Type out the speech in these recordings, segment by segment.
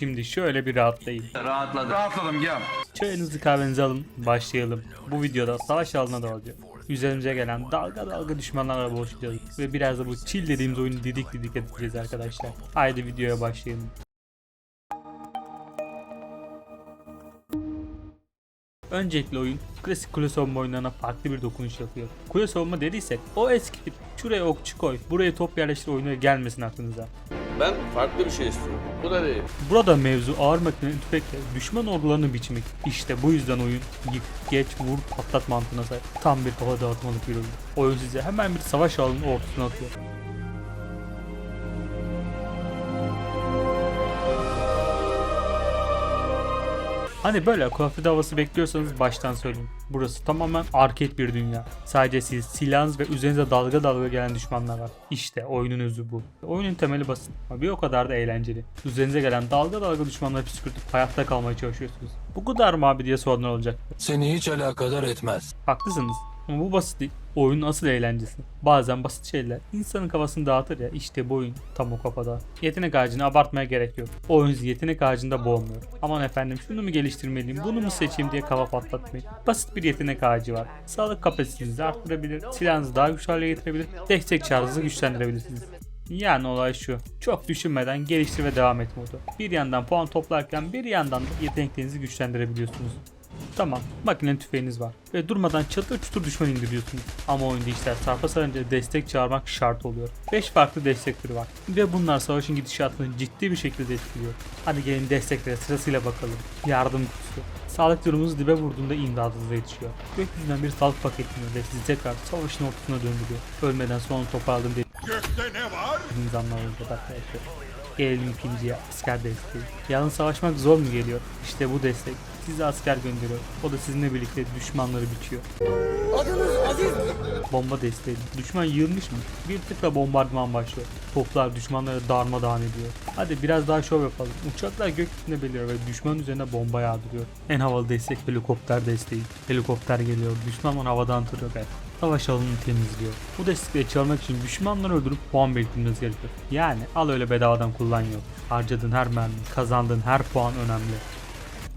Şimdi şöyle bir rahatlayın. Rahatladım. Rahatladım gel. Çayınızı kahvenizi alın. Başlayalım. Bu videoda savaş alanına dalacağız. Üzerimize gelen dalga dalga düşmanlarla boğuşacağız. Ve biraz da bu chill dediğimiz oyunu didik didik edeceğiz arkadaşlar. Haydi videoya başlayalım. Öncelikle oyun klasik kule savunma oyunlarına farklı bir dokunuş yapıyor. Kule savunma dediysek o eski tip şuraya okçu koy, buraya top yerleştir oyunu gelmesin aklınıza. Ben farklı bir şey istiyorum. Bu da değil. Burada mevzu ağır makineli tüfekle düşman ordularını biçmek. İşte bu yüzden oyun yık, geç, vur, patlat mantığına sahip. Tam bir kafa dağıtmalık bir oyun. Oyun size hemen bir savaş alanının ortasına atıyor. Hani böyle kuaför havası bekliyorsanız baştan söyleyeyim. Burası tamamen arcade bir dünya. Sadece siz silahınız ve üzerinize dalga dalga gelen düşmanlar var. İşte oyunun özü bu. Oyunun temeli basit ama bir o kadar da eğlenceli. Üzerinize gelen dalga dalga düşmanları püskürtüp hayatta kalmaya çalışıyorsunuz. Bu kadar mı abi diye soranlar olacak. Seni hiç alakadar etmez. Haklısınız. Ama bu basitlik oyunun asıl eğlencesi. Bazen basit şeyler insanın kafasını dağıtır ya işte bu oyun tam o kafada. Yetenek ağacını abartmaya gerek yok. O oyun yetenek ağacında boğmuyor. Aman efendim şunu mu geliştirmeliyim bunu mu seçeyim diye kafa patlatmayın. Basit bir yetenek ağacı var. Sağlık kapasitenizi arttırabilir, silahınızı daha güçlü hale getirebilir, destek çarınızı güçlendirebilirsiniz. Yani olay şu. Çok düşünmeden geliştir ve devam et modu. Bir yandan puan toplarken bir yandan da yeteneklerinizi güçlendirebiliyorsunuz. Tamam, makine tüfeğiniz var ve durmadan çatır çutur düşman indiriyorsunuz. Ama oyunda işler sarpa sarınca destek çağırmak şart oluyor. 5 farklı destek türü var ve bunlar savaşın gidişatını ciddi bir şekilde etkiliyor. Hadi gelin desteklere sırasıyla bakalım. Yardım kutusu. Sağlık durumunuz dibe vurduğunda imdadınıza yetişiyor. Gökyüzünden bir sağlık paketini ve sizi tekrar savaşın ortasına döndürüyor. Ölmeden son toparladım dediğiniz anlamında arkadaşlar. Gelelim ikinciye asker desteği. Yalnız savaşmak zor mu geliyor? İşte bu destek size asker gönderiyor. O da sizinle birlikte düşmanları bitiyor. Bomba desteği. Düşman yığılmış mı? Bir tıkla bombardıman başlıyor. Toplar düşmanları darmadağın ediyor. Hadi biraz daha şov yapalım. Uçaklar gökyüzünde beliriyor ve düşman üzerine bomba yağdırıyor. En havalı destek helikopter desteği. Helikopter geliyor. Düşman onu havadan ve savaş alanını temizliyor. Bu destekleri çalmak için düşmanları öldürüp puan biriktirmeniz gerekiyor. Yani al öyle bedavadan kullan yok. Harcadığın her mermi, kazandığın her puan önemli.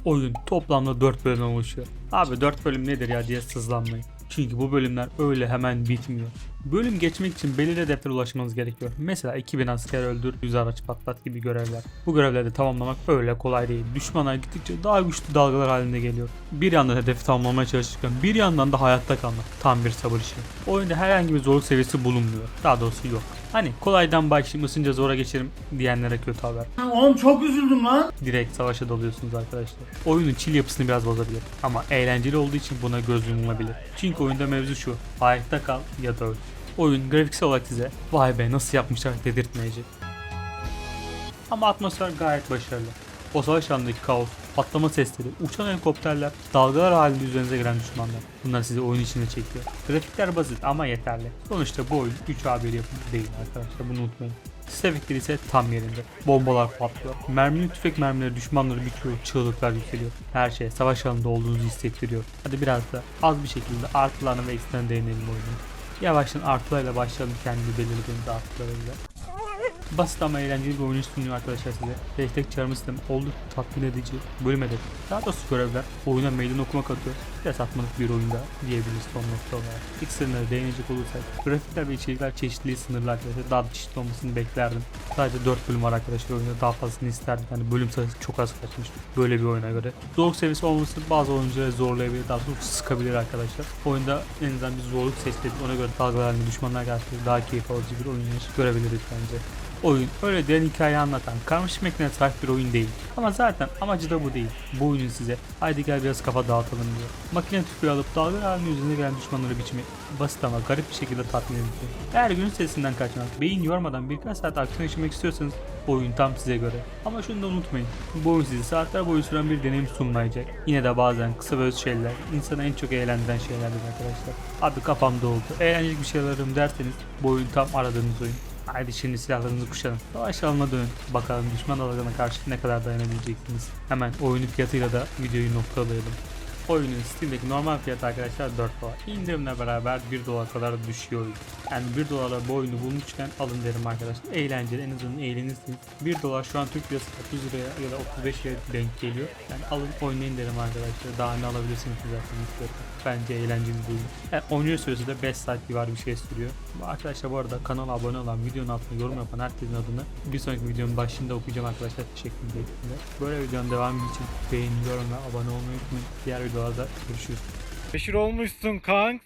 Oyun toplamda 4 bölümden oluşuyor. Abi 4 bölüm nedir ya diye sızlanmayın. Çünkü bu bölümler öyle hemen bitmiyor. Bölüm geçmek için belirli hedeflere ulaşmanız gerekiyor. Mesela 2000 asker öldür, 100 araç patlat gibi görevler. Bu görevleri tamamlamak öyle kolay değil. Düşmanlar gittikçe daha güçlü dalgalar halinde geliyor. Bir yandan hedefi tamamlamaya çalışırken bir yandan da hayatta kalmak. Tam bir sabır işi. Oyunda herhangi bir zorluk seviyesi bulunmuyor. Daha doğrusu yok. Hani kolaydan başlayayım ısınca zora geçerim diyenlere kötü haber. Oğlum çok üzüldüm lan. Direkt savaşa dalıyorsunuz arkadaşlar. Oyunun chill yapısını biraz bozabilir. Ama eğlenceli olduğu için buna göz yumulabilir. Çünkü oyunda mevzu şu. Hayatta kal ya da öl. Oyun grafiksel olarak size vay be nasıl yapmışlar dedirtmeyecek. Ama atmosfer gayet başarılı. O savaş alanındaki kaos, patlama sesleri, uçan helikopterler, dalgalar halinde üzerinize gelen düşmanlar. Bunlar sizi oyun içine çekiyor. Grafikler basit ama yeterli. Sonuçta bu oyun 3A1 yapımı değil arkadaşlar bunu unutmayın. Efektleri ise tam yerinde. Bombalar patlıyor. Mermili tüfek mermileri düşmanları bitiyor. Çığlıklar yükseliyor. Her şey savaş alanında olduğunuzu hissettiriyor. Hadi biraz da az bir şekilde artılarına ve eksilerine değinelim oyunun. Yavaştan artılarıyla başlayalım kendi belirlediğimiz artılarıyla. Basit ama eğlenceli bir oyun sunuyor arkadaşlar size. Destek çağırma sistemi oldukça tatmin edici. Bölüm hedefi. Daha doğrusu görevler oyuna meydan okumak atıyor. Biraz atmalık bir oyunda diyebiliriz son nokta olarak. İlk sınırlara değinecek olursak grafikler ve içerikler çeşitliliği sınırlı arkadaşlar. Daha da çeşitli olmasını beklerdim. Sadece 4 bölüm var arkadaşlar oyunda. Daha fazlasını isterdim. Yani bölüm sayısı çok az kaçmış böyle bir oyuna göre. Zorluk seviyesi olması bazı oyuncuları zorlayabilir. Daha doğrusu sıkabilir arkadaşlar. Oyunda en azından bir zorluk seçtik. Ona göre dalgalarını düşmanlar karşı daha keyif alıcı bir oyun görebiliriz bence. Oyun öyle derin hikaye anlatan karmaşık mekaniğe sahip bir oyun değil. Ama zaten amacı da bu değil. Bu oyunun size haydi gel biraz kafa dağıtalım diyor. Makine tüfeği alıp dalga halinde üzerine gelen düşmanları biçmek basit ama garip bir şekilde tatmin edici. Eğer gün sesinden kaçmak, beyin yormadan birkaç saat aksiyon yaşamak istiyorsanız oyun tam size göre. Ama şunu da unutmayın. Bu oyun sizi saatler boyu süren bir deneyim sunmayacak. Yine de bazen kısa ve öz şeyler insanı en çok eğlendiren şeylerdir arkadaşlar. Abi kafam doldu. Eğlenceli bir şeyler ararım derseniz bu oyun tam aradığınız oyun. Haydi şimdi silahlarınızı kuşanın. Savaş alanına dönün. Bakalım düşman dalgana karşı ne kadar dayanabileceksiniz. Hemen oyunun fiyatıyla da videoyu noktalayalım. Oyunun Steam'deki normal fiyatı arkadaşlar 4 dolar. İndirimle beraber 1 dolar kadar düşüyor. Yani 1 dolara bu oyunu bulmuşken alın derim arkadaşlar. Eğlenceli en azından eğlenirsiniz. 1 dolar şu an Türk lirası 30 liraya ya da 35 liraya denk geliyor. Yani alın oynayın derim arkadaşlar. Daha ne alabilirsiniz zaten mutlu Bence eğlenceli bir oyun. Yani oynuyor süresi de 5 saat civarı bir şey sürüyor. Arkadaşlar bu arada kanala abone olan, videonun altına yorum yapan herkesin adını bir sonraki videonun başında okuyacağım arkadaşlar. Teşekkür ederim. Böyle videonun devamı için beğeni, yorum ve abone olmayı unutmayın. Diğer videolarda görüşürüz. Meşhur olmuşsun kanks.